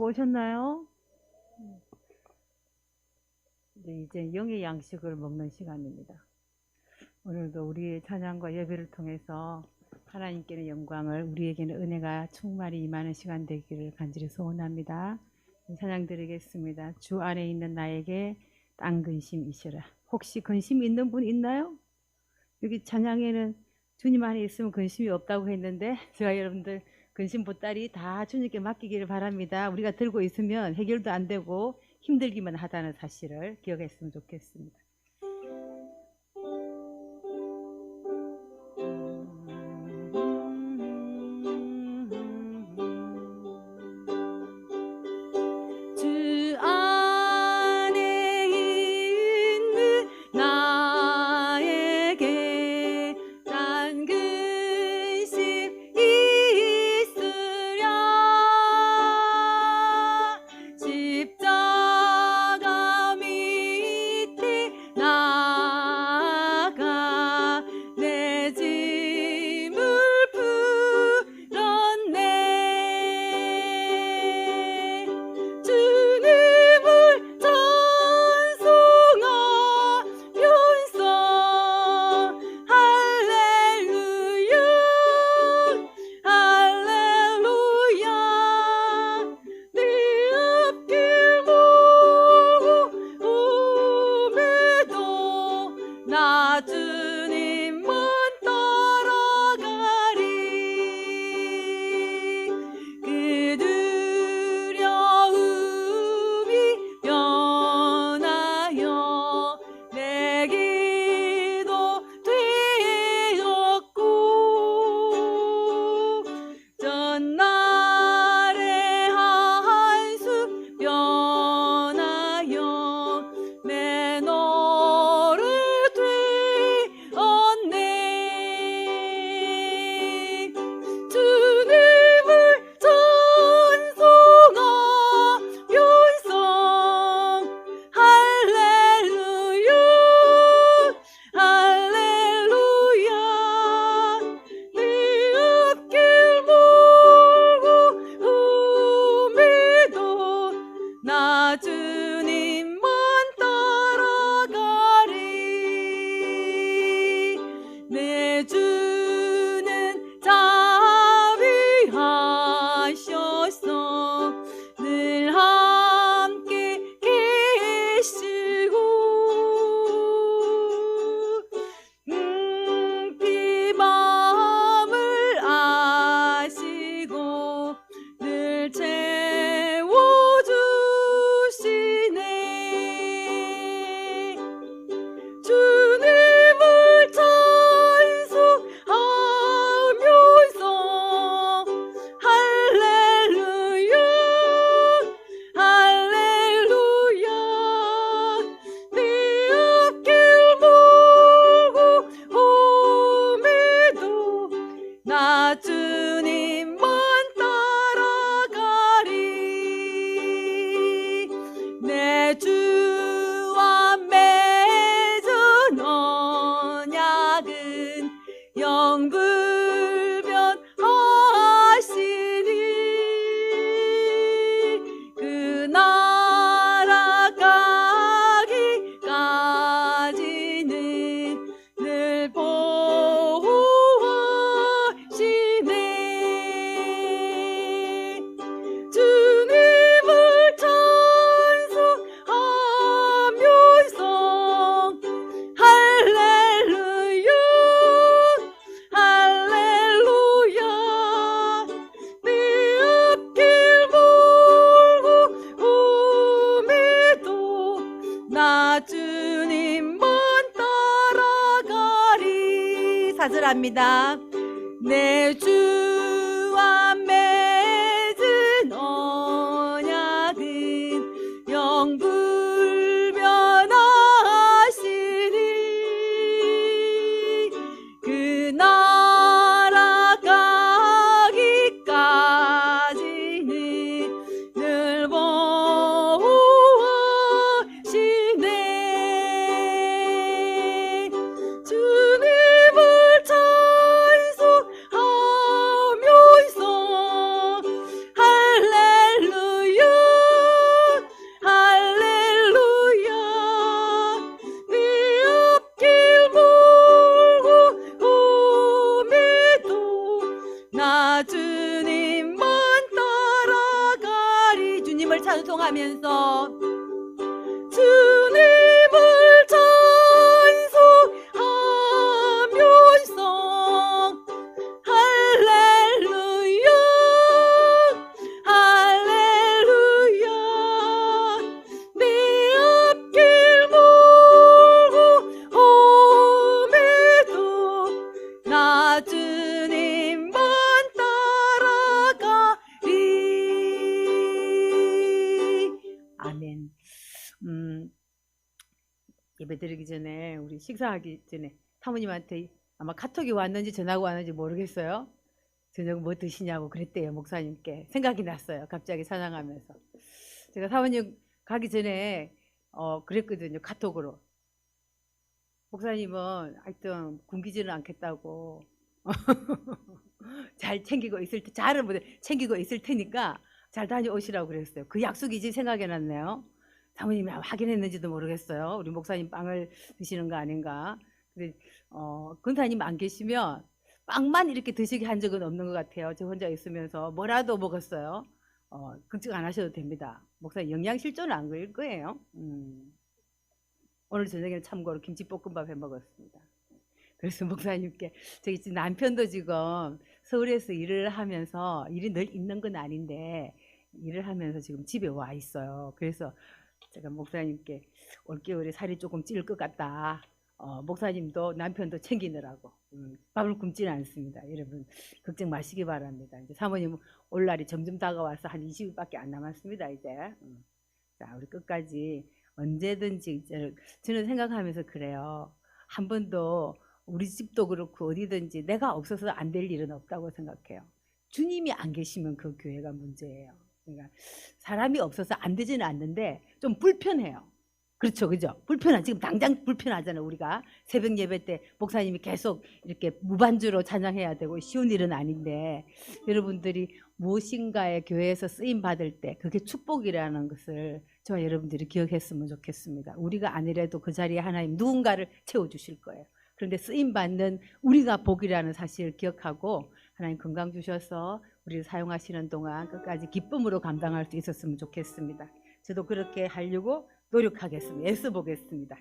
하고 오셨나요? 네, 이제 영의 양식을 먹는 시간입니다. 오늘도 우리의 찬양과 예배를 통해서 하나님께는 영광을 우리에게는 은혜가 충만히 임하는 시간 되기를 간절히 소원합니다. 찬양 드리겠습니다. 주 안에 있는 나에게 땅 근심 이시라. 혹시 근심 있는 분 있나요? 여기 찬양에는 주님 안에 있으면 근심이 없다고 했는데 제가 여러분들 근심 보따리 다 주님께 맡기기를 바랍니다. 우리가 들고 있으면 해결도 안 되고 힘들기만 하다는 사실을 기억했으면 좋겠습니다. 사절합니다 식사하기 전에 사모님한테 아마 카톡이 왔는지 전화가 왔는지 모르겠어요. 저녁 뭐 드시냐고 그랬대요 목사님께. 생각이 났어요 갑자기 찬양하면서. 제가 사모님 가기 전에 어 그랬거든요 카톡으로. 목사님은 하여튼 굶기지는 않겠다고. 잘 챙기고 있을 테 잘은 못 챙기고 있을 테니까 잘 다녀오시라고 그랬어요. 그 약속이 이제 생각이 났네요 사모님이 확인했는지도 모르겠어요 우리 목사님 빵을 드시는 거 아닌가 근데 어 근사님 안 계시면 빵만 이렇게 드시게 한 적은 없는 것 같아요. 저 혼자 있으면서 뭐라도 먹었어요. 어, 걱정 안 하셔도 됩니다. 목사 영양실조는 안 그럴 거예요. 음. 오늘 저녁에는 참고로 김치볶음밥 해 먹었습니다. 그래서 목사님께 지금 남편도 지금 서울에서 일을 하면서 일이 늘 있는 건 아닌데 일을 하면서 지금 집에 와 있어요. 그래서 제가 목사님께 올겨울에 살이 조금 찔 것 같다. 어, 목사님도 남편도 챙기느라고 음, 밥을 굶지는 않습니다. 여러분 걱정 마시기 바랍니다. 이제 사모님 올 날이 점점 다가와서 한 20일밖에 안 남았습니다. 이제 음. 자 우리 끝까지 언제든지 저는 생각하면서 그래요. 한 번도 우리 집도 그렇고 어디든지 내가 없어서 안 될 일은 없다고 생각해요. 주님이 안 계시면 그 교회가 문제예요. 그러니까 사람이 없어서 안 되지는 않는데 좀 불편해요. 그렇죠, 그죠? 불편한 지금 당장 불편하잖아요. 우리가 새벽 예배 때 목사님이 계속 이렇게 무반주로 찬양해야 되고 쉬운 일은 아닌데 여러분들이 무엇인가에 교회에서 쓰임 받을 때 그게 축복이라는 것을 저와 여러분들이 기억했으면 좋겠습니다. 우리가 아니래도 그 자리에 하나님 누군가를 채워 주실 거예요. 그런데 쓰임 받는 우리가 복이라는 사실을 기억하고 하나님 건강 주셔서 우리를 사용하시는 동안 끝까지 기쁨으로 감당할 수 있었으면 좋겠습니다. 저도 그렇게 하려고 노력하겠습니다. 애써 보겠습니다.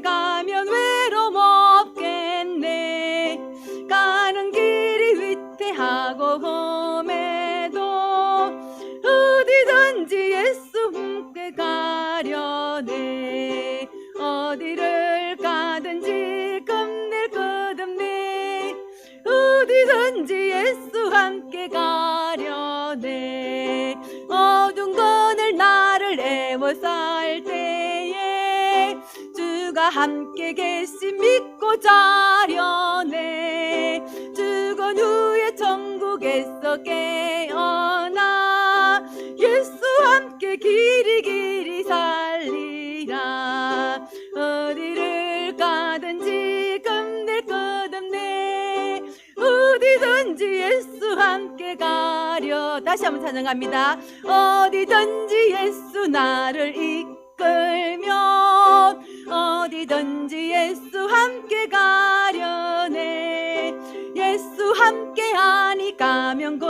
가면 외로움 없겠네. 가는 길이 위태하고 험해도 어디든지 예수 함께 가려네. 어디를 가든지 겁낼 것 없네. 어디든지 예수 함께 가 함께 계시 믿고 자려네. 죽은 후에 천국에서 깨어나 예수 함께 길이 길이 살리라. 어디를 가든지 겁낼 것 없네. 어디든지 예수 함께 가려. 다시 한번 찬양합니다. 어디든지 예수 나를 이끌며 어디든지 예수 함께 가려네. 예수 함께 하니 가면 겁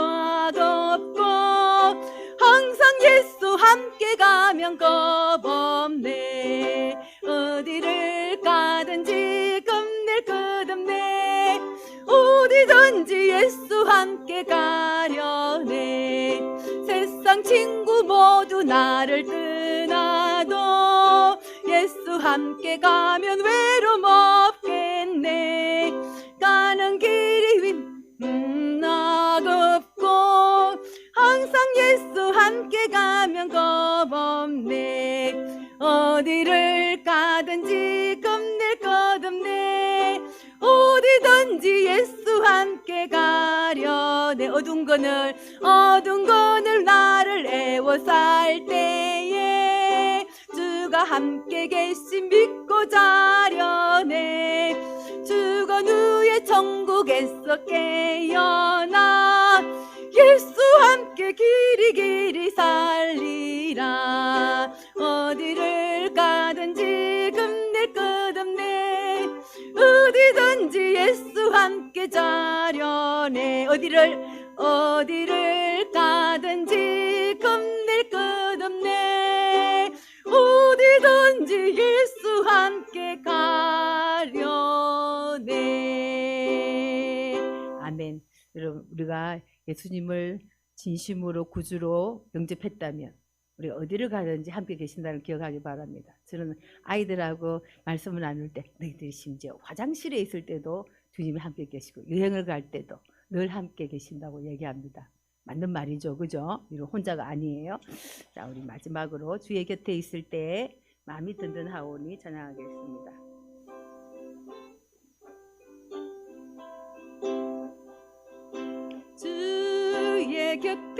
없고 항상 예수 함께 가면 겁 없네. 어디를 가든지 겁낼 것 없네. 어디든지 예수 함께 가려네. 세상 친구 모두 나를 떠나도 예수 함께 가면 외로움 없겠네. 가는 길이 음, 낙없고 항상 예수 함께 가면 겁 없네. 어디를 가든지 겁낼 것 없네. 어디든지 예수 함께 가려네. 어두운 거늘 어두운 거늘 나를 애워쌀 때에 주가 함께 계신 믿고 자려네. 주가 누의 천국에서 깨어나 예수 함께 길이 길이 살리라. 어디를 가든지 겁낼 것 없네. 어디든지 예수 함께 자려네. 어디를 어디를 예수님을 진심으로 구주로 영접했다면 우리가 어디를 가든지 함께 계신다는 걸 기억하기 바랍니다. 저는 아이들하고 말씀을 나눌 때 너희들이 심지어 화장실에 있을 때도 주님이 함께 계시고 여행을 갈 때도 늘 함께 계신다고 얘기합니다. 맞는 말이죠. 그죠? 이런 혼자가 아니에요. 자, 우리 마지막으로 주의 곁에 있을 때 마음이 든든하오니 전하겠습니다. 주의 곁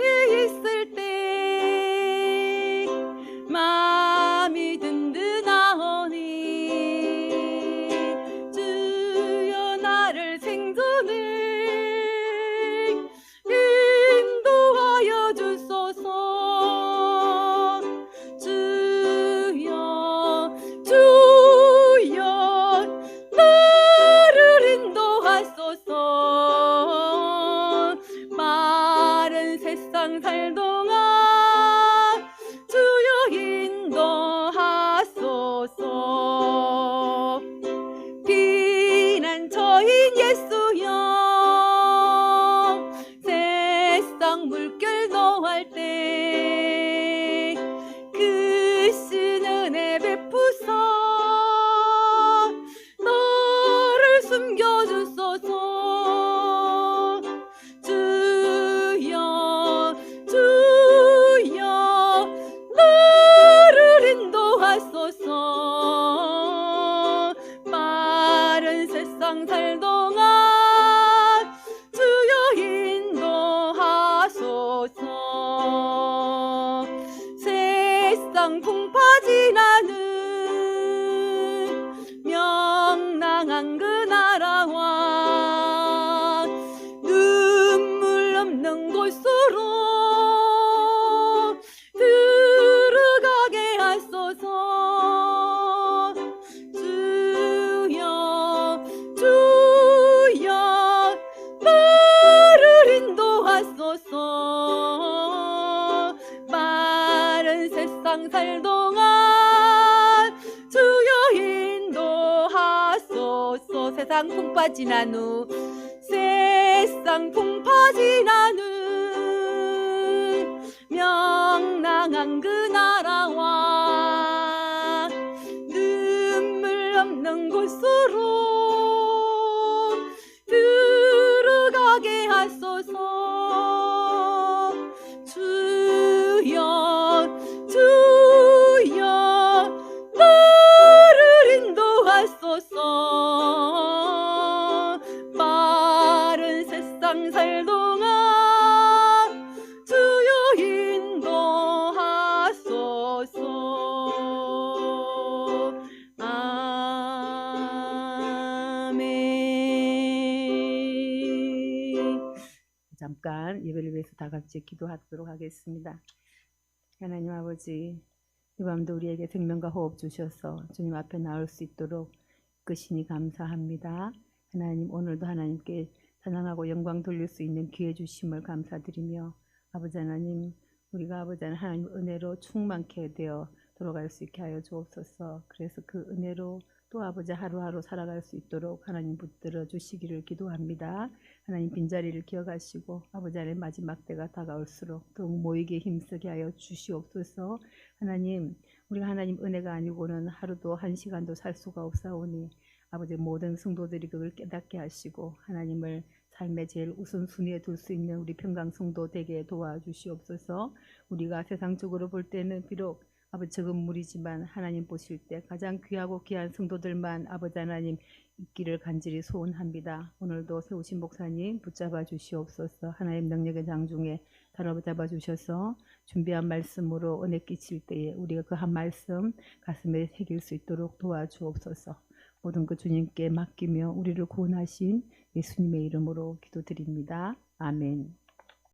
세상 풍파 지난 후 세상 풍파 지난 후 명랑한 그 나라와 잠깐 예배를 위해서 다 같이 기도하도록 하겠습니다. 하나님 아버지, 이 밤도 우리에게 생명과 호흡 주셔서 주님 앞에 나올 수 있도록 끝이니 감사합니다. 하나님 오늘도 하나님께 찬양하고 영광 돌릴 수 있는 기회 주심을 감사드리며 아버지 하나님 우리가 아버지 하나님 은혜로 충만케 되어 돌아갈 수 있게 하여 주옵소서. 그래서 그 은혜로 또 아버지 하루하루 살아갈 수 있도록 하나님 붙들어 주시기를 기도합니다. 하나님 빈자리를 기억하시고 아버지 하나님 마지막 때가 다가올수록 더욱 모이게 힘쓰게 하여 주시옵소서. 하나님 우리가 하나님 은혜가 아니고는 하루도 한 시간도 살 수가 없사오니 아버지 모든 성도들이 그걸 깨닫게 하시고 하나님을 삶의 제일 우선순위에 둘 수 있는 우리 평강성도 되게 도와주시옵소서. 우리가 세상적으로 볼 때는 비록 아버지 적은 무리지만 하나님 보실 때 가장 귀하고 귀한 성도들만 아버지 하나님 있기를 간절히 소원합니다. 오늘도 세우신 목사님 붙잡아 주시옵소서. 하나님 능력의 장중에 다뤄 잡아 주셔서 준비한 말씀으로 은혜 끼칠 때에 우리가 그 한 말씀 가슴에 새길 수 있도록 도와주옵소서. 모든 것 주님께 맡기며 우리를 구원하신 예수님의 이름으로 기도드립니다. 아멘.